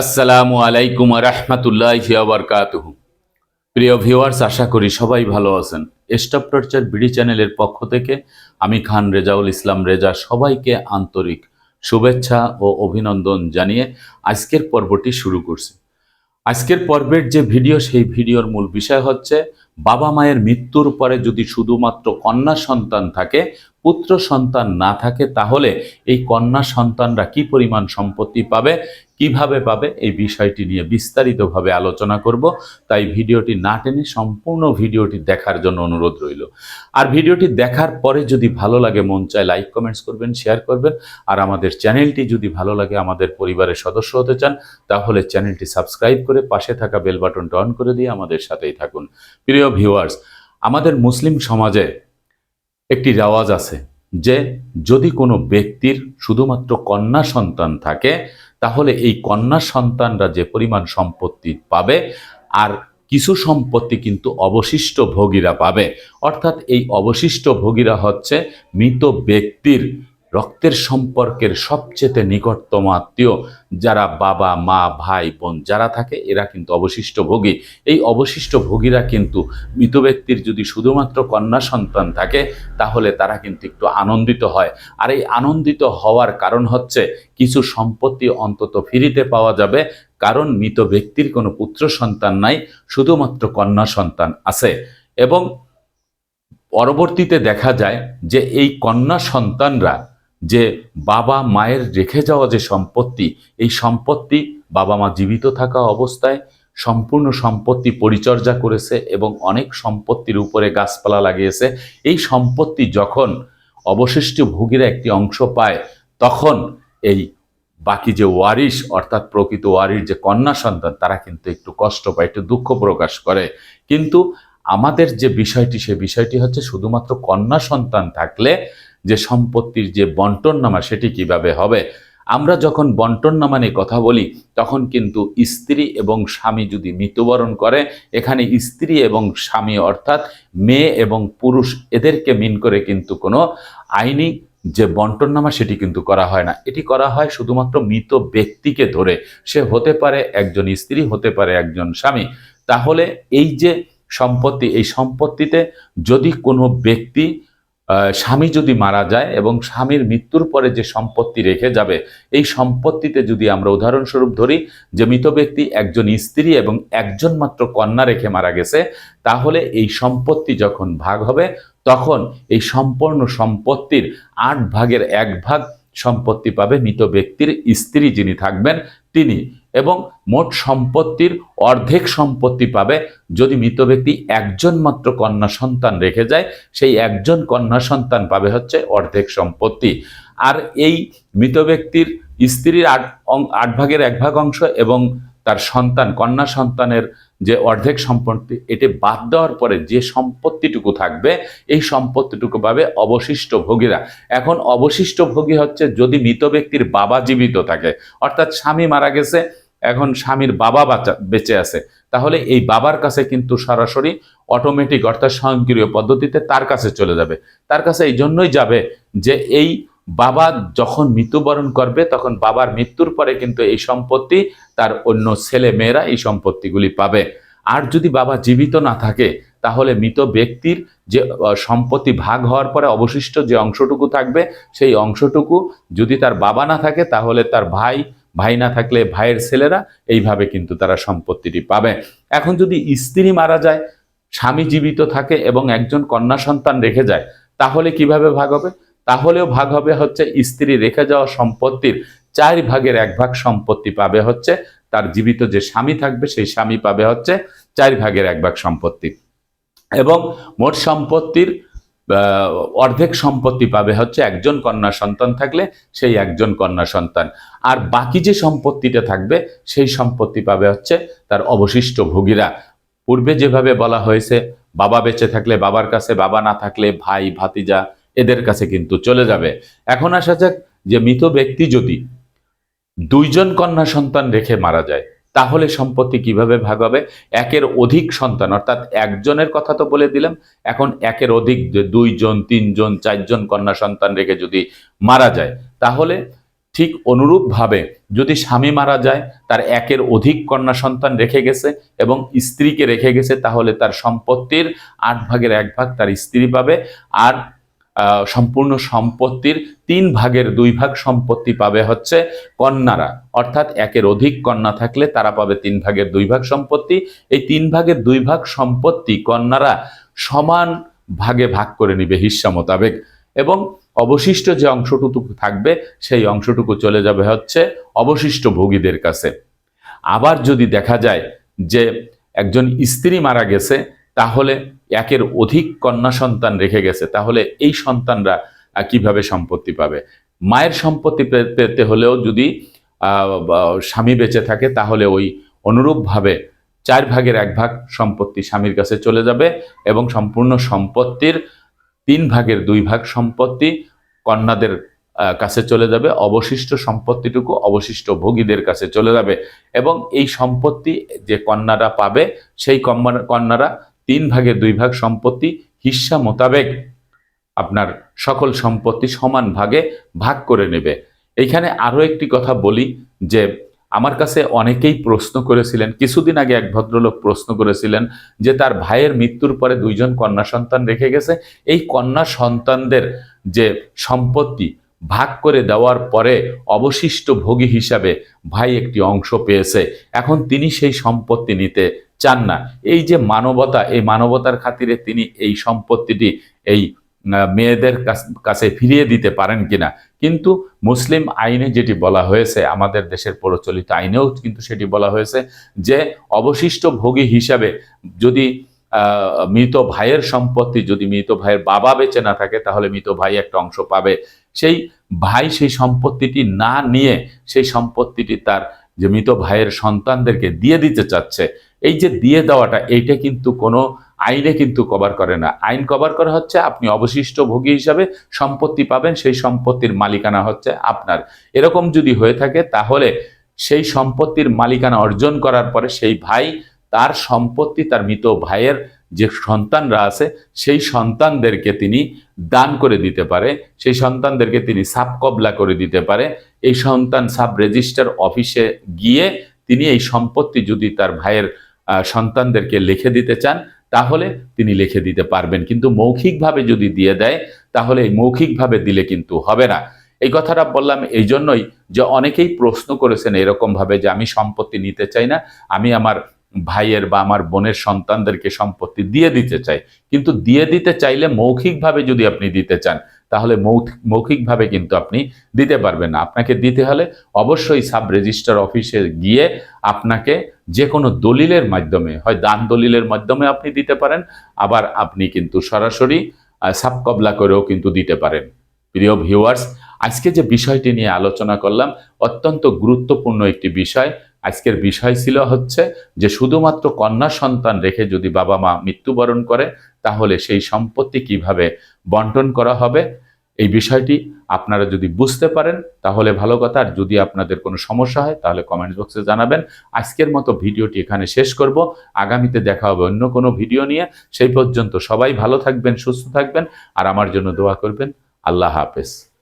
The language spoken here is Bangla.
আসসালামু আলাইকুম রহমতুল্লাহ বরকাতুহ। প্রিয় ভিউয়ার্স, আশা করি সবাই ভালো আছেন। স্টপ টর্চার বিডি চ্যানেলের পক্ষ থেকে আমি খান রেজাউল ইসলাম রেজা সবাইকে আন্তরিক শুভেচ্ছা ও অভিনন্দন জানিয়ে আজকের পর্বটি শুরু করছি। আজকের পর্বের যে ভিডিও, সেই ভিডিওর মূল বিষয় হচ্ছে, বাবা মায়ের মৃত্যুর পরে যদি শুধুমাত্র কন্যা সন্তান থাকে, পুত্র সন্তান না থাকে, তাহলে এই কন্যা সন্তানরা কি পরিমাণ সম্পত্তি পাবে? কীভাবে পাবে, এই বিষয়টি নিয়ে বিস্তারিতভাবে আলোচনা করব। তাই ভিডিওটি না টেনে সম্পূর্ণ ভিডিওটি দেখার জন্য অনুরোধ রইল। আর ভিডিওটি দেখার পরে যদি ভালো লাগে, মন চায় লাইক, কমেন্টস করবেন, শেয়ার করবেন। আর আমাদের চ্যানেলটি যদি ভালো লাগে, আমাদের পরিবারের সদস্য হতে চান, তাহলে চ্যানেলটি সাবস্ক্রাইব করে পাশে থাকা বেল বাটনটা অন করে দিয়ে আমাদের সাথেই থাকুন। প্রিয় ভিউয়ার্স, আমাদের মুসলিম সমাজে একটি রেওয়াজ আছে যে, যদি কোনো ব্যক্তির শুধুমাত্র কন্যা সন্তান থাকে তাহলে এই কন্যা সন্তানরা যে পরিমাণ সম্পত্তি পাবে, আর কিছু সম্পত্তি কিন্তু অবশিষ্ট ভোগীরা পাবে। অর্থাৎ এই অবশিষ্ট ভোগীরা হচ্ছে মৃত ব্যক্তির রক্তের সম্পর্কের সবচেয়ে নিকটতম আত্মীয় যারা বাবা, মা, ভাই, বোন যারা থাকে, এরা কিন্তু অবশিষ্ট ভোগী। এই অবশিষ্ট ভোগীরা কিন্তু মৃত ব্যক্তির যদি শুধুমাত্র কন্যা সন্তান থাকে, তাহলে তারা কিন্তু একটু আনন্দিত হয়। আর এই আনন্দিত হওয়ার কারণ হচ্ছে, কিছু সম্পত্তি অন্তত ফিরিতে পাওয়া যাবে, কারণ মৃত ব্যক্তির কোনো পুত্র সন্তান নাই, শুধুমাত্র কন্যা সন্তান আছে। এবং পরবর্তীতে দেখা যায় যে এই কন্যা সন্তানরা যে বাবা মায়ের রেখে যাওয়া যে সম্পত্তি, এই সম্পত্তি বাবা মা জীবিত থাকা অবস্থায় সম্পূর্ণ সম্পত্তি পরিচর্যা করেছে এবং অনেক সম্পত্তির উপরে গাছপালা লাগিয়েছে। এই সম্পত্তি যখন অবশিষ্ট ভোগীরা একটি অংশ পায়, তখন এই বাকি যে ওয়ারিশ, অর্থাৎ প্রকৃত ওয়ারিশ যে কন্যা সন্তান, তারা কিন্তু একটু কষ্ট পায়, একটু দুঃখ প্রকাশ করে। কিন্তু আমাদের যে বিষয়টি, সে বিষয়টি হচ্ছে শুধুমাত্র কন্যা সন্তান থাকলে যে সম্পত্তির যে বন্টন নামা সেটি কীভাবে হবে? আমরা যখন বন্টন নামা নিয়ে কথা বলি, তখন কিন্তু স্ত্রী এবং স্বামী যদি মৃত্যুবরণ করে, এখানে স্ত্রী এবং স্বামী অর্থাৎ মেয়ে এবং পুরুষ, এদেরকে মিন করে কিন্তু কোনো আইনি যে বন্টননামা সেটি কিন্তু করা হয় না। এটি করা হয় শুধুমাত্র মৃত ব্যক্তিকে ধরে। সে হতে পারে একজন স্ত্রী, হতে পারে একজন স্বামী। তাহলে এই যে সম্পত্তি, এই সম্পত্তিতে যদি কোনো ব্যক্তি স্বামী যদি মারা যায় এবং স্বামীর মৃত্যুর পরে যে সম্পত্তি রেখে যাবে, এই সম্পত্তিতে যদি আমরা উদাহরণস্বরূপ ধরি যে মৃত ব্যক্তি একজন স্ত্রী এবং একজন মাত্র কন্যা রেখে মারা গেছে, তাহলে এই সম্পত্তি যখন ভাগ হবে, তখন এই সম্পূর্ণ সম্পত্তির আট ভাগের এক ভাগ সম্পত্তি পাবে মৃত ব্যক্তির স্ত্রী যিনি থাকবেন, তিনি। এবং মোট সম্পত্তির অর্ধেক সম্পত্তি পাবে যদি মৃত ব্যক্তি একজন মাত্র কন্যা সন্তান রেখে যায়, সেই একজন কন্যা সন্তান পাবে হচ্ছে অর্ধেক সম্পত্তি। আর এই মৃত ব্যক্তির স্ত্রীর আট আট ভাগের এক ভাগ অংশ এবং তার সন্তান, কন্যা সন্তানের যে অর্ধেক সম্পত্তি, এটি বাদ দেওয়ার পরে যে সম্পত্তিটুকু থাকবে, এই সম্পত্তিটুকু পাবে অবশিষ্ট ভোগীরা। এখন অবশিষ্ট ভোগী হচ্ছে যদি মৃত ব্যক্তির বাবা জীবিত থাকে, অর্থাৎ স্বামী মারা গেছে এখন স্বামীর বাবা বাচ্চা বেঁচে আছে। তাহলে এই বাবার কাছে কিন্তু সরাসরি অটোমেটিক অর্থাৎ স্বয়ংক্রিয় পদ্ধতিতে তার কাছে চলে যাবে। তার কাছে এই জন্যই যাবে যে এই বাবা যখন মৃত্যুবরণ করবে, তখন বাবার মৃত্যুর পরে কিন্তু এই সম্পত্তি তার অন্য ছেলে মেয়েরা এই সম্পত্তিগুলি পাবে। আর যদি বাবা জীবিত না থাকে, তাহলে মৃত ব্যক্তির যে সম্পত্তি ভাগ হওয়ার পরে অবশিষ্ট যে অংশটুকু থাকবে, সেই অংশটুকু যদি তার বাবা না থাকে, তাহলে তার ভাই ভাই না থাকলে ভাইয়ের ছেলেরা এইভাবে কিন্তু তারা সম্পত্তিটি পাবে। এখন যদি স্ত্রী মারা যায়, স্বামী জীবিত থাকে এবং একজন কন্যা সন্তান রেখে যায়, তাহলে কীভাবে ভাগ হবে? তাহলেও ভাগ হবে হচ্ছে স্ত্রী রেখে যাওয়া সম্পত্তির চার ভাগের এক ভাগ সম্পত্তি পাবে হচ্ছে তার জীবিত যে স্বামী থাকবে, সেই স্বামী পাবে হচ্ছে চার ভাগের এক ভাগ সম্পত্তি। এবং মোট সম্পত্তির অর্ধেক সম্পত্তি পাবে হচ্ছে একজন কন্যা সন্তান থাকলে সেই একজন কন্যা সন্তান। আর বাকি যে সম্পত্তিটা থাকবে, সেই সম্পত্তি পাবে হচ্ছে তার অবশিষ্ট ভোগীরা। পূর্বে যেভাবে বলা হয়েছে, বাবা বেঁচে থাকলে বাবার কাছে, বাবা না থাকলে ভাই, ভাতিজা এদের কাছে কিন্তু চলে যাবে। এখন আসা যাক যে মৃত ব্যক্তি যদি দুইজন কন্যা সন্তান রেখে মারা যায় তাহলে সম্পত্তি কীভাবে ভাগ হবে? একের অধিক সন্তান, অর্থাৎ একজনের কথা তো বলে দিলাম, এখন একের অধিক দুইজন, তিনজন, চারজন কন্যা সন্তান রেখে যদি মারা যায়, তাহলে ঠিক অনুরূপভাবে যদি স্বামী মারা যায়, তার একের অধিক কন্যা সন্তান রেখে গেছে এবং স্ত্রীকে রেখে গেছে, তাহলে তার সম্পত্তির আট ভাগের এক ভাগ তার স্ত্রী পাবে, আর সম্পূর্ণ সম্পত্তির তিন ভাগের দুই ভাগ সম্পত্তি পাবে হচ্ছে কন্যারা। অর্থাৎ একের অধিক কন্যা থাকলে তারা পাবে তিন ভাগের দুই ভাগ সম্পত্তি। এই তিন ভাগের দুই ভাগ সম্পত্তি কন্যারা সমান ভাগে ভাগ করে নিবে হিস্সা মোতাবেক। এবং অবশিষ্ট যে অংশটুকু থাকবে, সেই অংশটুকু চলে যাবে হচ্ছে অবশিষ্ট ভোগীদের কাছে। আবার যদি দেখা যায় যে একজন স্ত্রী মারা গেছে, তাহলে একের অধিক কন্যা সন্তান রেখে গেছে, তাহলে এই সন্তানরা কীভাবে সম্পত্তি পাবে? মায়ের সম্পত্তি পেতে হলেও যদি স্বামী বেঁচে থাকে, তাহলে ওই অনুরূপভাবে চার ভাগের এক ভাগ সম্পত্তি স্বামীর কাছে চলে যাবে এবং সম্পূর্ণ সম্পত্তির তিন ভাগের দুই ভাগ সম্পত্তি কন্যাদের কাছে চলে যাবে, অবশিষ্ট সম্পত্তিটুকু অবশিষ্ট ভোগীদের কাছে চলে যাবে এবং এই সম্পত্তি যে কন্যারা পাবে, সেই কন্যা- কন্যারা তিন ভাগের দুই ভাগ সম্পত্তি হিস্সা মোতাবেক আপনার সকল সম্পত্তি সমান ভাগে ভাগ করে নেবে। এইখানে আরও একটি কথা বলি যে আমার কাছে অনেকেই প্রশ্ন করেছিলেন, কিছুদিন আগে এক ভদ্রলোক প্রশ্ন করেছিলেন যে তার ভাইয়ের মৃত্যুর পরে দুইজন কন্যা সন্তান রেখে গেছে। এই কন্যা সন্তানদের যে সম্পত্তি ভাগ করে দেওয়ার পরে অবশিষ্ট ভোগী হিসাবে ভাই একটি অংশ পেয়েছে। এখন তিনি সেই সম্পত্তি নিতে চান না। এই যে মানবতা, এই মানবতার খাতিরে তিনি এই সম্পত্তিটি এই মেয়েদের কাছ- ফিরিয়ে দিতে পারেন কিনা। কিন্তু মুসলিম আইনে যেটি বলা হয়েছে, আমাদের দেশের প্রচলিত আইনেও কিন্তু সেটি বলা হয়েছে যে অবশিষ্ট ভোগী হিসাবে যদি মৃত ভাইয়ের সম্পত্তি যদি মৃত ভাইয়ের বাবা বেঁচে না থাকে, তাহলে মৃত ভাই একটা অংশ পাবে। সেই ভাই সেই সম্পত্তিটি না নিয়ে সেই সম্পত্তিটি তার যে মৃত ভাইয়ের সন্তানদেরকে দিয়ে দিতে চাচ্ছে এই যে দিয়ে দেওয়াটা, এইটা কিন্তু কোনো আইনে কিন্তু কভার করে না। আইন কভার করা হচ্ছে, আপনি অবশিষ্ট ভোগী হিসাবে সম্পত্তি পাবেন, সেই সম্পত্তির মালিকানা হচ্ছে আপনার। এরকম যদি হয়ে থাকে, তাহলে সেই সম্পত্তির মালিকানা অর্জন করার পরে সেই ভাই, তার সম্পত্তি, তার মৃত ভাইয়ের যে সন্তানরা আছে, সেই সন্তানদেরকে তিনি দান করে দিতে পারে, সেই সন্তানদেরকে তিনি সাব কবলা করে দিতে পারে। এই সন্তান সাব রেজিস্টার অফিসে গিয়ে তিনি এই সম্পত্তি যদি তার ভাইয়ের সন্তানদেরকে লিখে দিতে চান, তাহলে তিনি লিখে দিতে পারবেন। কিন্তু মৌখিকভাবে যদি দিয়ে দেয়, তাহলে মৌখিকভাবে দিলে কিন্তু হবে না। এই কথাটা বললাম এই জন্যই যে অনেকেই প্রশ্ন করেছেন এরকম ভাবে যে আমি সম্পত্তি নিতে চাই না, আমি আমার ভাইয়ের বা আমার বোনের সন্তানদেরকে সম্পত্তি দিয়ে দিতে চাই। কিন্তু দিয়ে দিতে চাইলে মৌখিকভাবে যদি আপনি দিতে চান, তাহলে মৌখিক মৌখিকভাবে কিন্তু আপনি দিতে পারবেন না। আপনাকে দিতে হলে অবশ্যই সাব রেজিস্টার অফিসে গিয়ে আপনাকে যে কোনো দলিলের মাধ্যমে হয় দান দলিলের মাধ্যমে আপনি দিতে পারেন আবার আপনি কিন্তু সরাসরি আহ, সাব কবলা করেও কিন্তু দিতে পারেন। প্রিয় ভিউয়ার্স আজকে যে বিষয়টি নিয়ে আলোচনা করলাম অত্যন্ত গুরুত্বপূর্ণ একটি বিষয়। আজকের বিষয় ছিল হচ্ছে যে শুধুমাত্র কন্যা সন্তান রেখে যদি বাবা মা মৃত্যুবরণ করে তাহলে সেই সম্পত্তি কীভাবে বন্টন করা হবে? এই বিষয়টি আপনারা যদি বুঝতে পারেন, তাহলে ভালো কথা। আর যদি আপনাদের কোনো সমস্যা হয়, তাহলে কমেন্ট বক্সে জানাবেন। আজকের মতো ভিডিওটি এখানে শেষ করব। আগামীতে দেখা হবে অন্য কোনো ভিডিও নিয়ে। সেই পর্যন্ত সবাই ভালো থাকবেন, সুস্থ থাকবেন। আর আমার জন্য দোয়া করবেন। আল্লাহ হাফেজ।